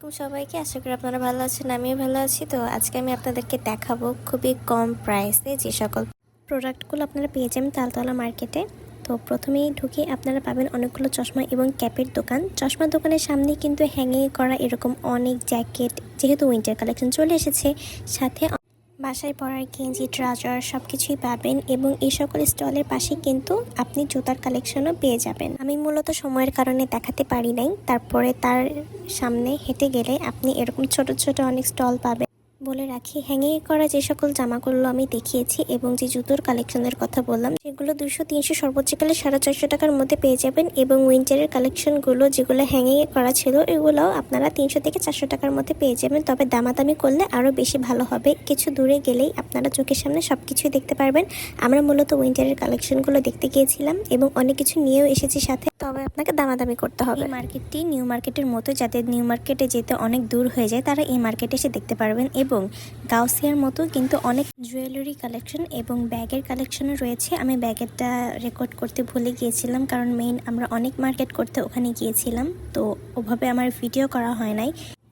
আলাইকুম সবাইকে। আশা করি আপনারা ভালো আছেন, আমিও ভালো আছি। তো আজকে আমি আপনাদেরকে দেখাবো খুবই কম প্রাইসে যে সকল প্রোডাক্টগুলো আপনারা পেয়ে যাবেন তালতলা মার্কেটে। তো প্রথমেই ঢুকে আপনারা পাবেন অনেকগুলো চশমা এবং ক্যাপের দোকান। চশমা দোকানের সামনেই কিন্তু হ্যাঙ্গিং করা এরকম অনেক জ্যাকেট যেহেতু উইন্টার কালেকশন চলে এসেছে, সাথে বাসায় পরার গেঞ্জি, ট্রাউজার সব কিছুই পাবেন এবং এই সকল স্টলের পাশে কিন্তু আপনি জুতার কালেকশনও পেয়ে যাবেন। আমি মূলত সময়ের কারণে দেখাতে পারি নাই, তারপরে তার সামনে হেঁটে গেলে আপনি এরকম ছোট ছোট অনেক স্টল পাবেন। বলে রাখি হ্যাঙ্গিং করা যে সকল জামাগুলো আমি দেখিয়েছি এবং যে জুতোর কালেকশনের কথা বললাম, সেগুলো দুশো তিনশো সর্বোচ্চ সর্বোচ্চকালে সাড়ে চারশো টাকার মধ্যে পেয়ে যাবেন এবং উইন্টারের কালেকশনগুলো যেগুলো হ্যাঙ্গিং করা ছিল, এগুলোও আপনারা তিনশো থেকে চারশো টাকার মধ্যে পেয়ে যাবেন। তবে দামাদামি করলে আরও বেশি ভালো হবে। কিছু দূরে গেলেই আপনারা চোখের সামনে সব কিছুই দেখতে পারবেন। আমরা মূলত উইন্টারের কালেকশনগুলো দেখতে গিয়েছিলাম এবং অনেক কিছু নিয়েও এসেছি সাথে। তবে আপনাকে দামাদামি করতে হবে। মার্কেটটি নিউ মার্কেটের মতো। যাদের নিউ মার্কেটে যেতে অনেক দূর হয়ে যায়, তারা এই মার্কেটে এসে দেখতে পারবেন এবং গাউসিয়ার মতো কিন্তু অনেক জুয়েলারি কালেকশন এবং ব্যাগের কালেকশনও রয়েছে। আমি ব্যাগেরটা রেকর্ড করতে ভুলে গিয়েছিলাম কারণ মেইন আমরা অনেক মার্কেট করতে ওখানে গিয়েছিলাম। তো ওভাবে আমার ভিডিও করা হয় নাই।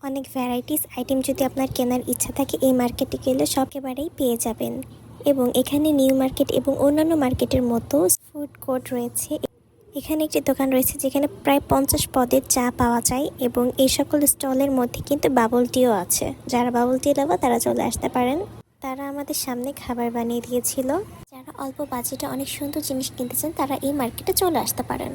অনেক ভ্যারাইটিস আইটেম যদি আপনার কেনার ইচ্ছা থাকে এই মার্কেটে গেলে সব একেবারেই পেয়ে যাবেন। এবং এখানে নিউ মার্কেট এবং অন্যান্য মার্কেটের মতো ফুড কোর্ট রয়েছে এখানে একটি দোকান রয়েছে যেখানে প্রায় পঞ্চাশ পদের চা পাওয়া যায় এবং এই সকল স্টলের মধ্যে কিন্তু বাবল টিও আছে। যারা বাবল টি লাভা তারা চলে আসতে পারেন। তারা আমাদের সামনে খাবার বানিয়ে দিয়েছিল। যারা অল্প বাজেটে অনেক সুন্দর জিনিস কিনতে চান, তারা এই মার্কেটে চলে আসতে পারেন।